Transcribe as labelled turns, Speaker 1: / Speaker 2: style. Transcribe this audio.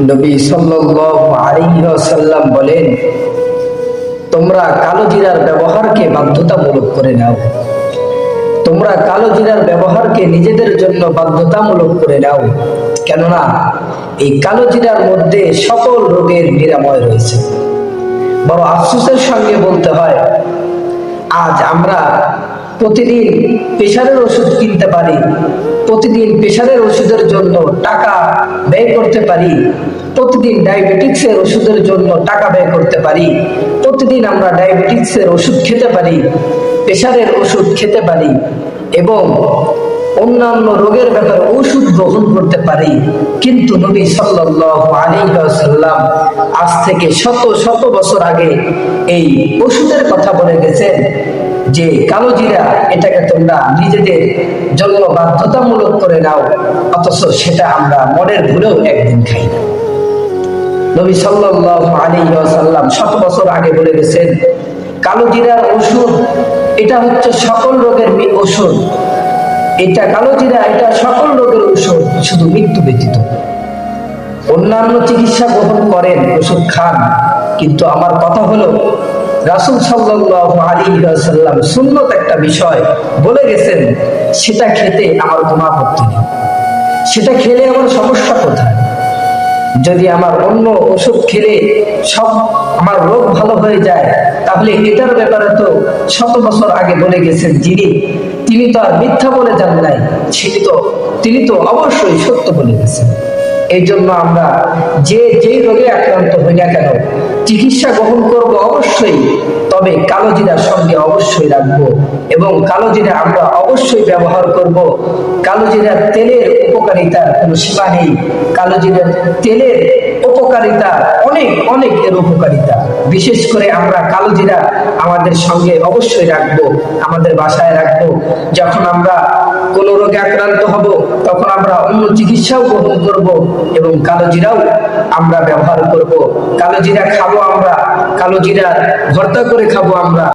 Speaker 1: নবী সাল্লাম বলেন, তোমরা কালো জিরার ব্যবহারকে বাধ্যতামূলক করে নাও। তোমরা কালো জিরার ব্যবহারকে নিজেদের জন্য বাধ্যতামূলক করে নাও। কেননা, এই কালো জিরার মধ্যে সকল রোগের নিরাময় রয়েছে। বড় আফসোসের সঙ্গে বলতে হয়, আজ আমরা প্রতিদিন প্রেশারের ওষুধ কিনতে পারি, প্রতিদিন প্রেশারের ওষুধের জন্য টাকা ব্যয় করতে পারি, প্রতিদিন ডায়াবেটিক্সের ওষুধের জন্য টাকা ব্যয় করতে পারি, প্রতিদিন আমরা ডায়াবেটিক্সের ওষুধ খেতে পারি প্রেশারের ওষুধ খেতে পারি এবং অন্যান্য রোগের ব্যাপারে ওষুধ গ্রহণ করতে পারি। কিন্তু নবী ওয়াসাল্লাম আজ থেকে শত শত বছর আগে এই ওষুধের কথা বলে গেছেন। যে কালো জিরা, এটাকে তোমরা নিজেদের জন্য বাধ্যতামূলক করে নাও, অথচ সেটা আমরা মনের ভুলেও একদিন খাই না। নবী সাল্লাল্লাহু আলাইহি ওয়াসাল্লাম শত বছর আগে বলে গেছেন, কালো জিরার ওষুধ, এটা হচ্ছে সকল রোগের ওষুধ। এটা কালো জিরা, এটা সকল রোগের ওষুধ, শুধু মৃত্যু ব্যতীত। অন্যান্য চিকিৎসা গ্রহণ করেন, ওষুধ খান, কিন্তু আমার কথা হলো রাসুল সাল্লাল্লাহু আলাইহি ওয়াসাল্লাম সুন্নত একটা বিষয় বলে গেছেন, সেটা খেতে আমার কোনো আপত্তি নেই। সেটা খেলে আমার সমস্যা কোথায়? যদি আমার অন্য ওষুধ খেলে সব আমার রোগ ভালো হয়ে যায়, তাহলে এটার ব্যাপারে তো শত বছর আগে বলে গেছেন যিনি, তিনি তো আর মিথ্যা বলে যান নাই, সেটি তো তিনি তো অবশ্যই সত্য বলে গেছেন। এই জন্য আমরা যে যে রোগে আক্রান্ত হই না কেন, চিকিৎসা গ্রহণ করব অবশ্যই, তবে কালো জিরার সঙ্গে অবশ্যই রাখব এবং কালো জিরা আমরা অবশ্যই ব্যবহার করব। কালো জিরার তেলের উপকারিতার কোনো সীমা নেই। কালো জিরার তেলের উপকারিতা অনেক অনেক এর উপকারিতা। বিশেষ করে আমরা কালো জিরা আমাদের সঙ্গে অবশ্যই রাখব, আমাদের বাসায় রাখব। যখন আমরা কোনো রোগে আক্রান্ত হব, তখন আমরা অন্য চিকিৎসাও গ্রহণ করব এবং কালো জিরাও আমরা ব্যবহার করব। কালো জিরা খাব আমরা কালো জিরা ভর্তা করে খাব আমরা।